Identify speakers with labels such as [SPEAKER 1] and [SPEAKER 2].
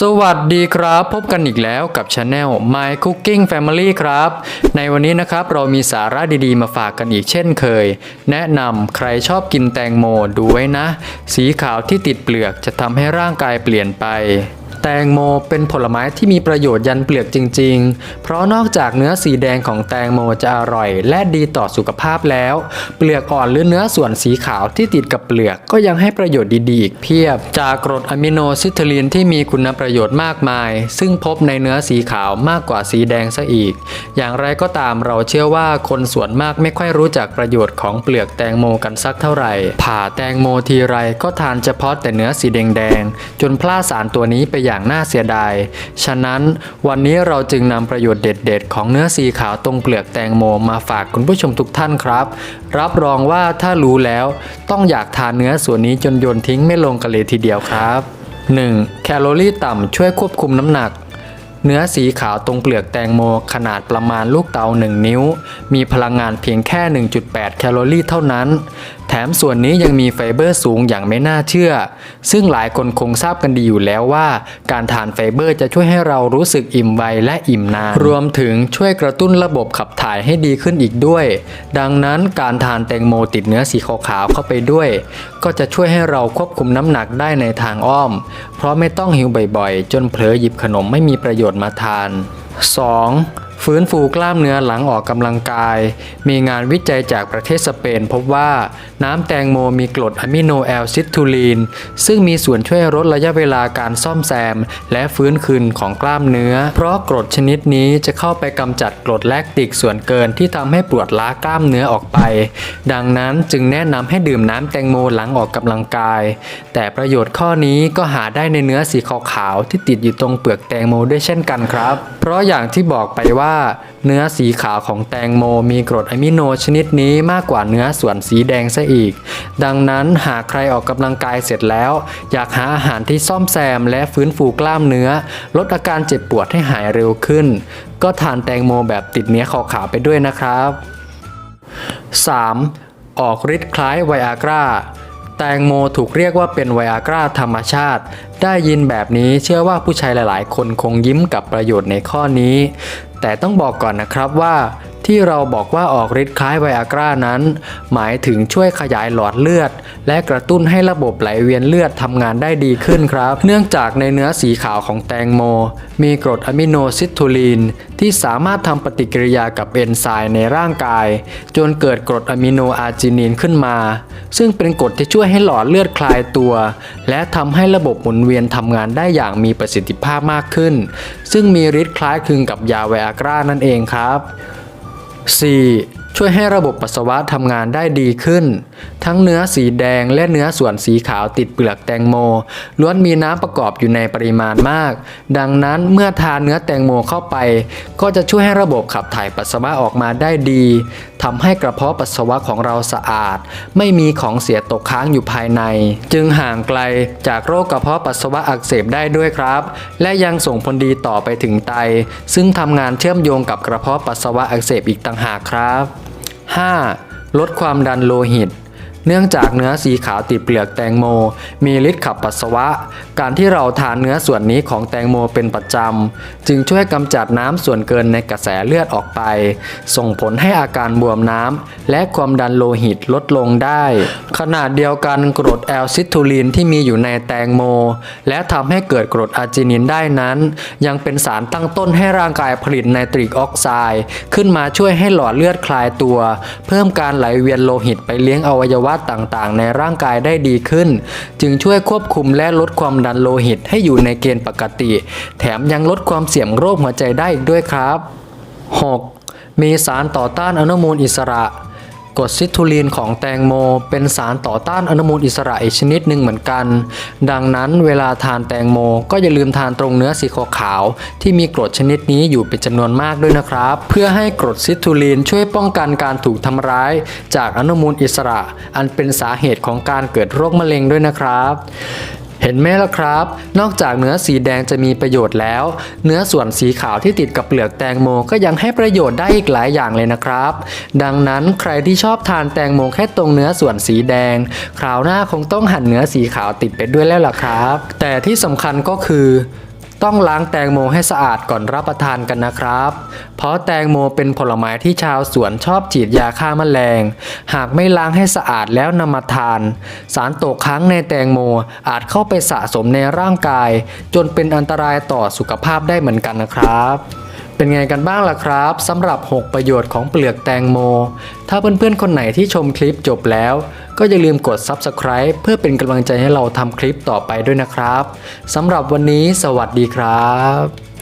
[SPEAKER 1] สวัสดีครับ พบกันอีกแล้วกับช anel My Cooking Family ครับ ในวันนี้นะครับเรามีสาระดีๆมาฝากกันอีกเช่นเคย แนะนำใครชอบกินแตงโมดูไว้นะ สีขาวที่ติดเปลือกจะทำให้ร่างกายเปลี่ยนไป แตงโมเป็นผลไม้ที่มีประโยชน์ยันเปลือกจริง ๆ เพราะนอกจากเนื้อสีแดงของแตงโมจะอร่อย และดีต่อสุขภาพแล้ว เปลือกอ่อนหรือเนื้อส่วนสีขาวที่ติดกับเปลือกก็ยังให้ประโยชน์ดีๆอีกเพียบ จากกรดอะมิโนซิทลีนที่มีคุณประโยชน์มากมาย ซึ่งพบในเนื้อสีขาวมากกว่าสีแดงซะอีก อย่างไรก็ตามเราเชื่อว่าคนส่วนมากไม่ค่อยรู้จักประโยชน์ของเปลือกแตงโมกันสักเท่าไหร่ ผ่าแตงโมทีไรก็ทานเฉพาะแต่เนื้อสีแดงๆจนพลาดสารตัวนี้ไปอย่างน่าเสียดาย ฉะนั้นวันนี้เราจึงนำประโยชน์เด็ด ๆ ของเนื้อสีขาวตรงเปลือกแตงโมมาฝากคุณผู้ชมทุกท่านครับ รับรองว่าถ้ารู้แล้วต้องอยากทานเนื้อส่วนนี้จนโยนทิ้งไม่ลงกันเลยทีเดียวครับ 1. แคลอรี่ต่ำช่วยควบคุมน้ำหนักเนื้อสีขาวตรงเปลือกแตงโมขนาดประมาณลูกเตา 1 นิ้ว มีพลังงานเพียงแค่ 1.8 แคลอรี่เท่านั้นแถมส่วนนี้ยังมีไฟเบอร์สูงอย่างไม่น่าเชื่อ ซึ่งหลายคนคงทราบกันดีอยู่แล้วว่า การทานไฟเบอร์จะช่วยให้เรารู้สึกอิ่มไวและอิ่มนาน รวมถึงช่วยกระตุ้นระบบขับถ่ายให้ดีขึ้นอีกด้วย ดังนั้นการทานแตงโมติดเนื้อสีขาวๆเข้าไปด้วย ก็จะช่วยให้เราควบคุมน้ำหนักได้ในทางอ้อม เพราะไม่ต้องหิวบ่อยๆ จนเผลอหยิบขนมไม่มีประโยชน์มาทาน 2. ฟื้นฟูกล้ามเนื้อหลังออกกำลังกาย มีงานวิจัยจากประเทศสเปนพบว่าน้ำแตงโมมีกรดอะมิโนแอลซิทูลีน ซึ่งมีส่วนช่วยลดระยะเวลาการซ่อมแซม และฟื้นคืนของกล้ามเนื้อ เพราะกรดชนิดนี้จะเข้าไปกำจัดกรดแลคติกส่วนเกินที่ทำให้ปวดล้ากล้ามเนื้อออกไป ดังนั้นจึงแนะนำให้ดื่มน้ำแตงโมหลังออกกำลังกาย แต่ประโยชน์ข้อนี้ก็หาได้ในเนื้อสีขาวๆที่ติดอยู่ตรงเปลือกแตงโมด้วยเช่นกันครับ เพราะอย่างที่บอกไปว่าเนื้อสีขาวของแตงโมมีกรดอะมิโนชนิดนี้มากกว่าเนื้อส่วนสีแดงซะอีก ดังนั้นหากใครออกกำลังกายเสร็จแล้ว อยากหาอาหารที่ซ่อมแซมและฟื้นฟูกล้ามเนื้อ ลดอาการเจ็บปวดให้หายเร็วขึ้น ก็ทานแตงโมแบบติดเนื้อขาวไปด้วยนะครับ 3. ออกฤทธิ์คล้ายไวอากราแตงโมถูกเรียกว่าเป็นไวอากราธรรมชาติ ได้ยินแบบนี้เชื่อว่าผู้ชายหลาย ๆ คนคงยิ้มกับประโยชน์ในข้อนี้ แต่ต้องบอกก่อนนะครับว่า ที่เราบอกว่าออกฤทธิ์คล้ายไวอากรานั้น หมายถึงช่วยขยายหลอดเลือด และกระตุ้นให้ระบบไหลเวียนเลือดทำงานได้ดีขึ้นครับ เนื่องจากในเนื้อสีขาวของแตงโม มีกรดอะมิโนซิทูลีน ที่สามารถทำปฏิกิริยากับเอนไซม์ในร่างกาย จนเกิดกรดอะมิโนอาร์จินีนขึ้นมา ซึ่งเป็นกรดที่ช่วยให้หลอดเลือดคลายตัว และทำให้ระบบหมุนเวียนทำงานได้อย่างมีประสิทธิภาพมากขึ้น ซึ่งมีฤทธิ์คล้ายคลึงกับยาไวอากรานั่นเองครับ 4. ช่วยให้ระบบปัสสาวะทำงานได้ดีขึ้น ทั้งเนื้อสีแดงและเนื้อส่วนสีขาวติดเปลือกแตงโม ล้วนมีน้ำประกอบอยู่ในปริมาณมาก ดังนั้นเมื่อทานเนื้อแตงโมเข้าไป ก็จะช่วยให้ระบบขับถ่ายปัสสาวะออกมาได้ดีทำให้กระเพาะปัสสาวะของเราสะอาด ไม่มีของเสียตกค้างอยู่ภายใน จึงห่างไกลจากโรคกระเพาะปัสสาวะอักเสบได้ด้วยครับ และยังส่งผลดีต่อไปถึงไต ซึ่งทำงานเชื่อมโยงกับกระเพาะปัสสาวะอักเสบอีกต่างหากครับ 5. ลดความดันโลหิต เนื่องจากเนื้อสีขาวติดเปลือกแตงโม มีฤทธิ์ขับปัสสาวะ การที่เราทานเนื้อส่วนนี้ของแตงโมเป็นประจำ จึงช่วยกำจัดน้ำส่วนเกินในกระแสเลือดออกไป ส่งผลให้อาการบวมน้ำและความดันโลหิตลดลงได้ ขนาดเดียวกันกรดแอลซิทูลีนที่มีอยู่ในแตงโม และทำให้เกิดกรดอาจินินได้นั้น ยังเป็นสารตั้งต้นให้ร่างกายผลิตไนตริกออกไซด์ขึ้นมาช่วยให้หลอดเลือดคลายตัว เพิ่มการไหลเวียนโลหิตไปเลี้ยงอวัยวะต่างๆ ในร่างกายได้ดีขึ้น จึงช่วยควบคุมและลดความดันโลหิตให้อยู่ในเกณฑ์ปกติ แถมยังลดความเสี่ยงโรคหัวใจได้อีกด้วยครับ 6. มีสารต่อต้านอนุมูลอิสระ กรดซิทูลีนของแตงโม เป็นสารต่อต้านอนุมูลอิสระอีกชนิดหนึ่งเหมือนกัน ดังนั้นเวลาทานแตงโมก็อย่าลืมทานตรงเนื้อสีขาวๆที่มีกรดชนิดนี้อยู่เป็นจำนวนมากด้วยนะครับ เพื่อให้กรดซิทูลีนช่วยป้องกันการถูกทำร้าย จากอนุมูลอิสระ อันเป็นสาเหตุของการเกิดโรคมะเร็งด้วยนะครับ เห็นไหมล่ะครับ นอกจากเนื้อสีแดงจะมีประโยชน์แล้ว เนื้อส่วนสีขาวที่ติดกับเปลือกแตงโมก็ยังให้ประโยชน์ได้อีกหลายอย่างเลยนะครับ ดังนั้นใครที่ชอบทานแตงโมแค่ตรงเนื้อส่วนสีแดง คราวหน้าคงต้องหั่นเนื้อสีขาวติดไปด้วยแล้วล่ะครับ แต่ที่สำคัญก็คือ ต้องล้างแตงโมให้สะอาดก่อนรับประทานกันนะครับ เพราะแตงโมเป็นผลไม้ที่ชาวสวนชอบฉีดยาฆ่าแมลง หากไม่ล้างให้สะอาดแล้วนำมาทาน สารตกค้างในแตงโมอาจเข้าไปสะสมในร่างกาย จนเป็นอันตรายต่อสุขภาพได้เหมือนกันนะครับเป็นไงกันบ้างล่ะครับสำหรับ 6 ประโยชน์ของเปลือกแตงโม ถ้าเพื่อนๆ คนไหนที่ชมคลิปจบแล้ว ก็อย่าลืมกด Subscribe เพื่อเป็นกำลังใจให้เราทำคลิปต่อไปด้วยนะครับสำหรับวันนี้สวัสดีครับ